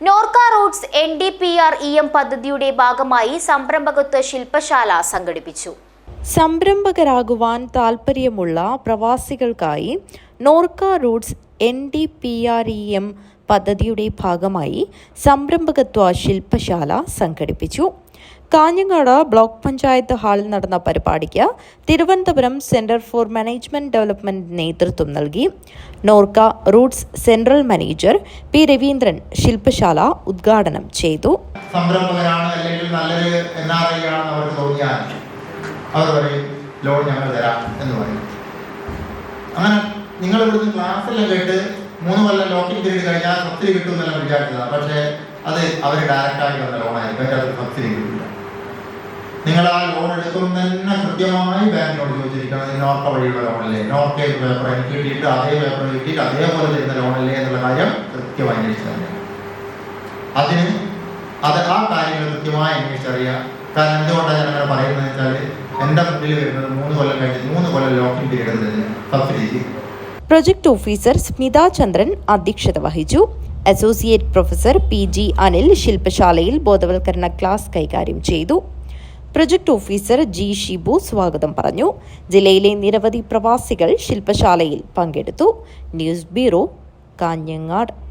NORKA roots N D P R E M പദ്ധതിയുടെ ഭാഗമായി സംരംഭകത്വ ശില്പശാല സംഘടിപ്പിച്ചു. സംരംഭകരാകുവാൻ താൽപ്പര്യമുള്ള പ്രവാസികൾക്കായി NORKA roots N D P R E M പദ്ധതിയുടെ ഭാഗമായി സംരംഭകത്വ ശില്പശാല സംഘടിപ്പിച്ചു. കാഞ്ഞങ്ങാട് ബ്ലോക്ക് പഞ്ചായത്ത് ഹാളിൽ നടന്ന പരിപാടിക്ക് Thiruvananthapuram centre for management development നേതൃത്വം നൽകി. NORKA roots central manager P Raveendran ശില്പശാല ഉദ്ഘാടനം ചെയ്തു. സംരംഭകരാണ് അല്ലെങ്കിൽ നല്ലൊരു എൻ ആണെന്ന് അവർക്ക് തോന്നിയാൽ അവർ പറയും ലോൺ ഞങ്ങൾ തരാം എന്ന് പറയും. അങ്ങനെ നിങ്ങൾ ഇവിടുന്ന് ക്ലാസ്സെല്ലാം കേട്ട് മൂന്ന് കൊല്ലം ലോക്കിംഗ് പീരീഡ് കഴിഞ്ഞാൽ സബ്സിഡി കിട്ടും എന്നെല്ലാം വിചാരിച്ചതാണ് പക്ഷേ അത് അവർ ഡയറക്റ്റായി വന്ന ലോണായിരിക്കും അതിന്റെ അത് സബ്സിഡി കിട്ടില്ല നിങ്ങൾ ആ ലോൺ എടുക്കുമ്പോൾ തന്നെ കൃത്യമായി ബാങ്കിനോട് ചോദിച്ചിരിക്കണം. നോർക്ക വഴിയുള്ള ലോണല്ലേ നോർക്ക പേപ്പർ എനിക്ക് കിട്ടിയിട്ട് അതേ പേപ്പർ കിട്ടിയിട്ട് അതേപോലെ തരുന്ന ലോണല്ലേ എന്നുള്ള കാര്യം കൃത്യമായി അന്വേഷിച്ചു അതിന് അത് ആ കാര്യങ്ങൾ കൃത്യമായി അന്വേഷിച്ചറിയാം കാരണം എന്തുകൊണ്ടാണ് ഞാൻ അങ്ങനെ പറയുന്നത് വെച്ചാൽ എന്റെ മുന്നിൽ വരുന്നത് മൂന്ന് കൊല്ലം കഴിഞ്ഞ് മൂന്ന് കൊല്ലം ലോക്കിൻ പീരീഡ് തന്നെ subsidy project officer Smitha Chandran അധ്യക്ഷത വഹിച്ചു. Associate professor P G Anil ശില്പശാലയിൽ ബോധവൽക്കരണ ക്ലാസ് കൈകാര്യം ചെയ്തു. പ്രൊജക്ട് ഓഫീസർ ജി ഷിബു സ്വാഗതം പറഞ്ഞു. ജില്ലയിലെ നിരവധി പ്രവാസികൾ ശില്പശാലയിൽ പങ്കെടുത്തു. News bureau Kanhangad.